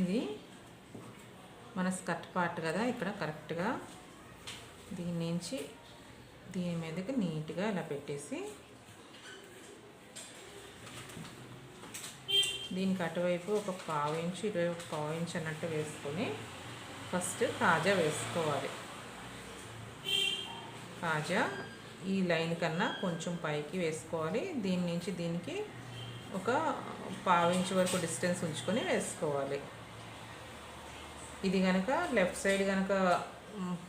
ఇది మన skirt part కదా ఇక్కడ కరెక్ట్గా దీని నుంచి దీని మీదకి నీట్గా ఇలా పెట్టేసి దీనికి అటువైపు ఒక పావు ఇంచు ఇటువైపు ఒక పావు ఇంచు అన్నట్టు వేసుకొని ఫస్ట్ కాజా వేసుకోవాలి. కాజా ఈ లైన్ కన్నా కొంచెం పైకి వేసుకోవాలి. దీని నుంచి దీనికి ఒక పావు ఇంచు వరకు డిస్టెన్స్ ఉంచుకొని వేసుకోవాలి. ఇది కనుక లెఫ్ట్ సైడ్ కనుక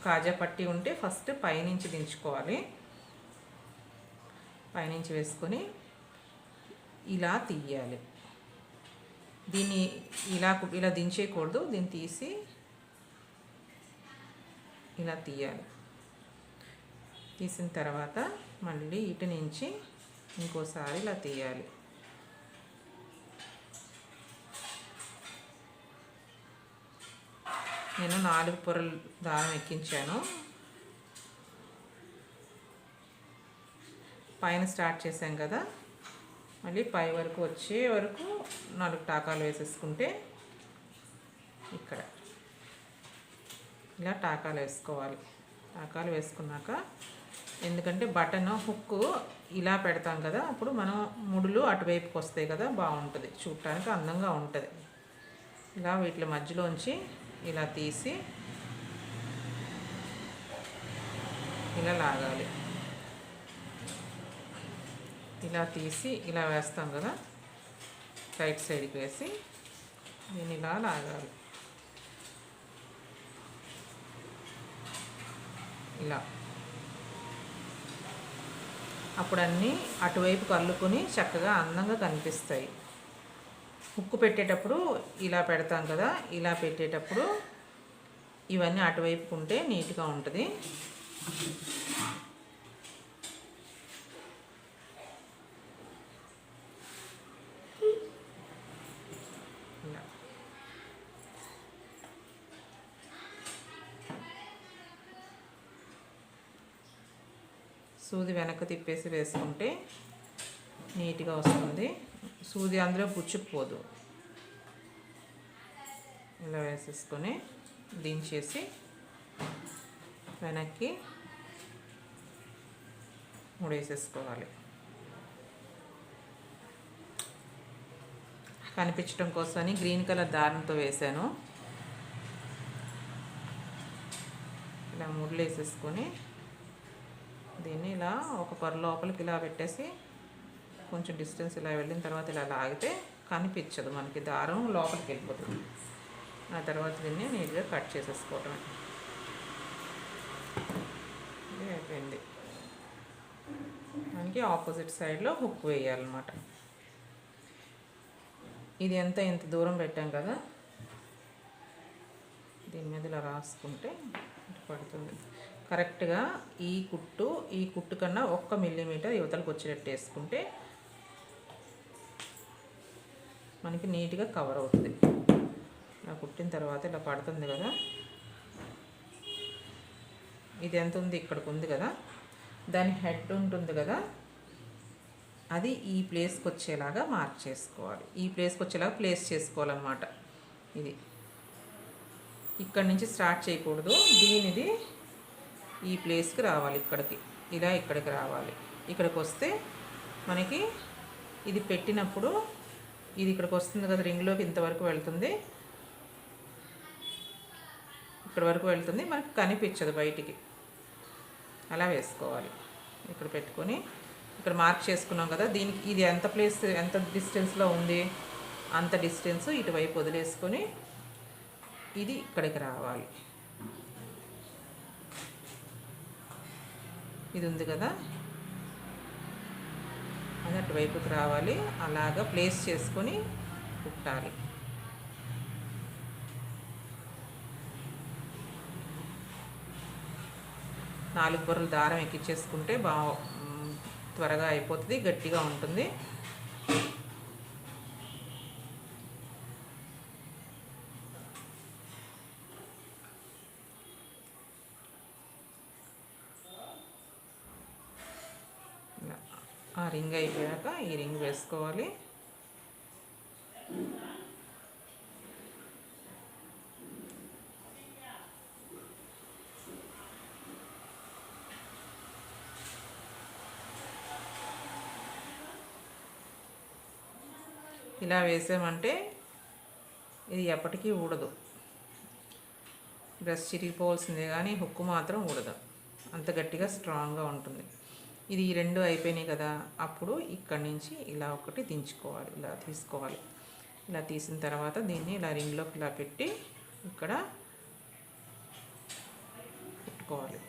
కాజా పట్టి ఉంటే ఫస్ట్ పైనుంచి దించుకోవాలి. పైనుంచి వేసుకొని ఇలా తీయాలి. దీన్ని ఇలా ఇలా దించేయకూడదు. దీన్ని తీసి ఇలా తీయాలి. తీసిన తర్వాత మళ్ళీ ఇటు నుంచి ఇంకోసారి ఇలా తీయాలి. నేను నాలుగు పొరలు దారం ఎక్కించాను. పైన స్టార్ట్ చేశాం కదా. మళ్ళీ పై వరకు వచ్చే వరకు నాలుగు టాకాలు వేసేసుకుంటే ఇక్కడ. ఇలా టాకాలు వేసుకోవాలి. టాకాలు వేసుకున్నాక ఎందుకంటే బటన్ హుక్ ఇలా పెడతాం కదా అప్పుడు మనం ముడులు అటువైపుకి వస్తాయి కదా బాగుంటుంది. చూడటానికి అందంగా ఉంటుంది. ఇలా వీటి మధ్యలోంచి ఇలా తీసి ఇలా లాగాలి. ఇలా తీసి ఇలా వేస్తాం కదా రైట్ సైడ్కి వేసి దీన్ని ఇలా లాగాలి. ఇలా. అప్పుడన్నీ అటువైపు కల్లుకొని చక్కగా అందంగా కనిపిస్తాయి. ఉక్కు పెట్టేటప్పుడు ఇలా పెడతాం కదా ఇలా పెట్టేటప్పుడు ఇవన్నీ అటువైపుకు ఉంటే నీట్గా ఉంటుంది. సూది వెనక్కి తిప్పేసి వేసుకుంటే నీట్గా వస్తుంది. సూది అందులో పుచ్చుకుపోదు ఇలా వేసేసుకొని దించేసి వెనక్కి ముడేసేసుకోవాలి. కనిపించడం కోసమని గ్రీన్ కలర్ దారంతో వేసాను. ఇలా ముడ్లు వేసేసుకొని దీన్ని ఇలా ఒక పర లోపలికి ఇలా పెట్టేసి కొంచెం డిస్టెన్స్ ఇలా వెళ్ళిన తర్వాత ఇలా లాగితే కనిపించదు మనకి దారం లోపలికి వెళ్ళిపోతుంది. ఆ తర్వాత దీన్ని నీట్గా కట్ చేసేసుకోవటం ఇది అయిపోయింది. మనకి ఆపోజిట్ సైడ్లో హుక్ వేయాలన్నమాట. ఇది ఎంత ఇంత దూరం పెట్టాం కదా? దీని మీద ఇలా రాసుకుంటే పడుతుంది. కరెక్ట్గా ఈ కుట్టు ఈ కుట్టు కన్నా ఒక్క మిల్లీమీటర్ యువతలకు వచ్చేటట్టు వేసుకుంటే మనకి నీట్గా కవర్ అవుతుంది. ఇలా కుట్టిన తర్వాత ఇలా పడుతుంది కదా. ఇది ఎంత ఉంది? ఇక్కడికి ఉంది కదా. దాని హెడ్ ఉంటుంది కదా. అది ఈ ప్లేస్కి వచ్చేలాగా మార్క్ చేసుకోవాలి. ఈ ప్లేస్కి వచ్చేలాగా ప్లేస్ చేసుకోవాలన్నమాట. ఇది. ఇక్కడి నుంచి స్టార్ట్ చేయకూడదు. దీనిది ఈ ప్లేస్కి రావాలి ఇక్కడికి. ఇలా ఇక్కడికి రావాలి. ఇక్కడికి వస్తే మనకి ఇది పెట్టినప్పుడు ఇది ఇక్కడికి వస్తుంది కదా రింగ్లోకి ఇంతవరకు వెళ్తుంది. ఇక్కడ వరకు వెళ్తుంది మనకు కనిపించదు బయటికి. అలా వేసుకోవాలి. ఇక్కడ పెట్టుకొని ఇక్కడ మార్క్ చేసుకున్నాం కదా దీనికి ఇది ఎంత ప్లేస్ ఎంత డిస్టెన్స్లో ఉంది అంత డిస్టెన్స్ ఇటువైపు వదిలేసుకొని ఇది ఇక్కడికి రావాలి. ఇది ఉంది కదా అది అటువైపుకి రావాలి. అలాగా ప్లేస్ చేసుకొని కుట్టాలి. నాలుగు బొర్రలు దారం ఎక్కించేసుకుంటే బా త్వరగా అయిపోతుంది గట్టిగా ఉంటుంది. ఆ రింగ్ అయిపోయాక ఈ రింగ్ వేసుకోవాలి. ఇలా వేసామంటే ఇది ఎప్పటికీ ఊడదు. బ్రష్ చిరిగిపోవాల్సిందే కానీ హుక్కు మాత్రం ఊడదు. అంత గట్టిగా స్ట్రాంగ్గా ఉంటుంది. ఇది రెండు అయిపోయినాయి కదా అప్పుడు ఇక్కడి నుంచి ఇలా ఒకటి దించుకోవాలి ఇలా తీసుకోవాలి. ఇలా తీసిన తర్వాత దీన్ని ఇలా రింగ్లోకి ఇలా పెట్టి ఇక్కడ పెట్టుకోవాలి.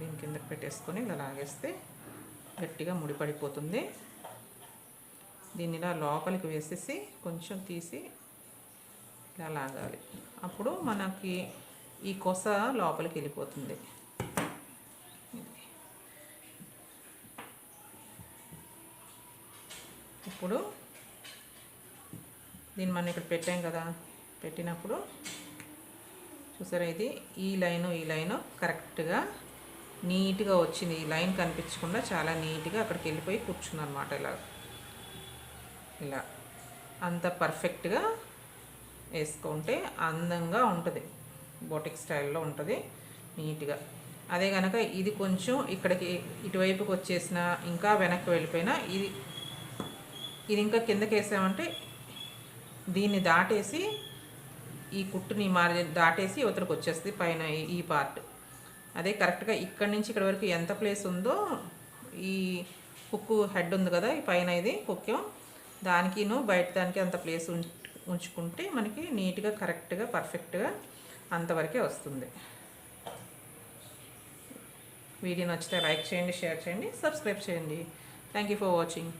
దీని కిందకి పెట్టేసుకొని ఇలా లాగేస్తే గట్టిగా ముడిపడిపోతుంది. దీన్ని ఇలా లోపలికి వేసేసి కొంచెం తీసి ఇలా లాగాలి. అప్పుడు మనకి ఈ కొస లోపలికి వెళ్ళిపోతుంది. ఇప్పుడు దీన్ని మనం ఇక్కడ పెట్టాం కదా పెట్టినప్పుడు చూసారా ఇది? ఈ లైను ఈ లైను కరెక్ట్గా నీట్గా వచ్చింది. ఈ లైన్ కనిపించకుండా చాలా నీట్గా అక్కడికి వెళ్ళిపోయి కూర్చుంది అనమాట ఇలా. ఇలా అంత పర్ఫెక్ట్గా వేసుకుంటే అందంగా ఉంటుంది. బోటిక్ స్టైల్లో ఉంటుంది. నీట్గా. అదే కనుక ఇది కొంచెం ఇక్కడికి ఇటువైపుకి వచ్చేసిన ఇంకా వెనక్కి వెళ్ళిపోయినా ఇది ఇది ఇంకా కిందకి వేసామంటే దీన్ని దాటేసి ఈ కుట్టుని మార్జిన్ దాటేసి ఇవతలకు వచ్చేస్తుంది పైన ఈ పార్ట్. అదే కరెక్ట్గా ఇక్కడి నుంచి ఇక్కడ వరకు ఎంత ప్లేస్ ఉందో ఈ కుక్కు హెడ్ ఉంది కదా ఈ పైన ఇది కుక్యం దానికిను బయట దానికి అంత ప్లేస్ ఉంచుకుంటే మనకి నీట్గా కరెక్ట్గా పర్ఫెక్ట్గా అంతవరకే వస్తుంది. వీడియో నచ్చితే లైక్ చేయండి షేర్ చేయండి సబ్స్క్రైబ్ చేయండి. Thank you for watching